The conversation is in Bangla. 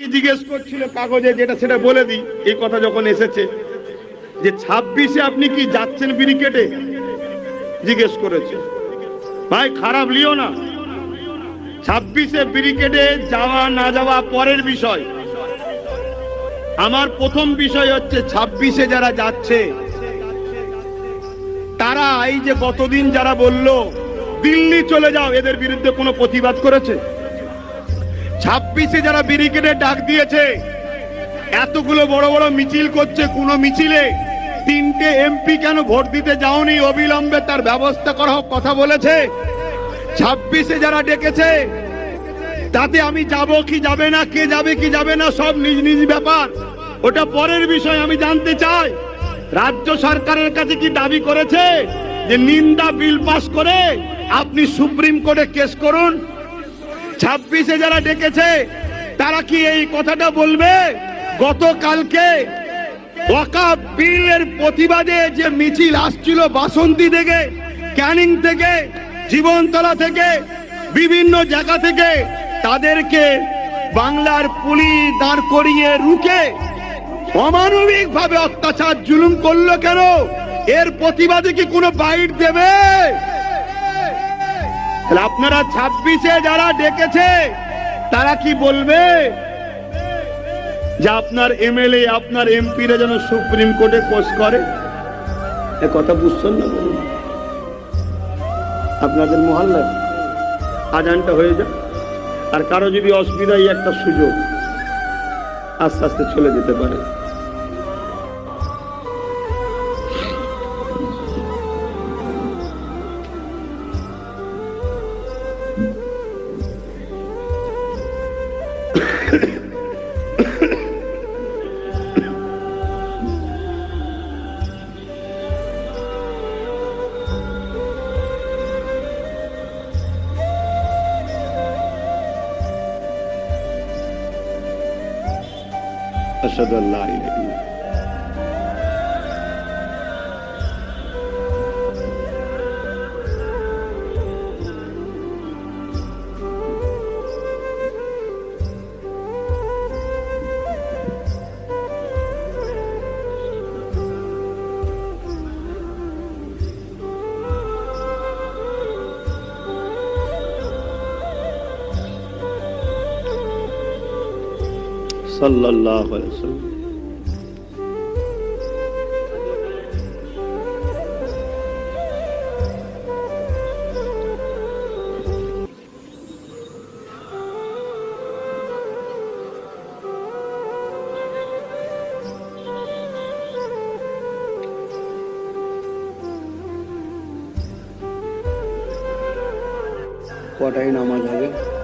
জিজ্ঞেস করছিল কাগজে যেটা সেটা বলে দিই? এই কথা যখন এসেছে, যে ছাব্বিশে আপনি কি যাচ্ছেন ব্রিকেটে জিজ্ঞেস করেছে। ভাই, খারাপ লিও না। ছাব্বিশে ব্রিকেটে যাওয়া না যাওয়া পরের বিষয়। আমার প্রথম বিষয় হচ্ছে ছাব্বিশে যারা যাচ্ছে, তারা এই যে গতদিন যারা বলল, দিল্লি চলে যাও, এদের বিরুদ্ধে কোনো প্রতিবাদ করেছে? ছাব্বিশে যারা ব্যারিকেডে ডাক দিয়েছে, এতগুলো বড় বড় মিছিল করছে কোন মিছিলে। তিনটে এমপি কেন ভোট দিতে যাওনি? অবিলম্বে তার ব্যবস্থা করা হোক, কথা বলেছে। ছাব্বিশে যারা ডেকেছে, তাতে আমি যাব কি যাবে না, কে যাবে কি যাবে না, সব নিজ নিজ ব্যাপার। ওটা পরের বিষয়, আমি জানতে চাই। রাজ্য সরকারের কাছে কি দাবি করেছে যে নিন্দা বিল পাস করে আপনি সুপ্রিম কোর্টে কেস করুন? ছাব্বিশে যারা ডেকেছে, তারা কি এই কথাটা বলবে? গতকালকে প্রতিবাদে যে মিছিল আসছিল বাসন্তী থেকে, ক্যানিং থেকে, জীবনতলা থেকে, বিভিন্ন জায়গা থেকে, তাদেরকে বাংলার পুলিশ দাঁড় করিয়ে রুখে অমানবিক ভাবে অত্যাচার জুলুম করল কেন? এর প্রতিবাদে কি কোনো বাইট দেবে? তাহলে আপনারা ছাব্বিশে যারা ডেকেছে, তারা কি বলবে? যে আপনার এমএলএ, আপনার এমপিরা যেন সুপ্রিম কোর্টে কোষ করে? এ কথা বুঝছেন না বলুন। আপনাদের মহল্লায় আজানটা হয়ে যায় আর কারও যদি অসুবিধা একটা সুযোগ আস্তে আস্তে চলে যেতে পারে। أشهد أن لا إله إلا সাল্লাহ কটাই নামাজ হবে?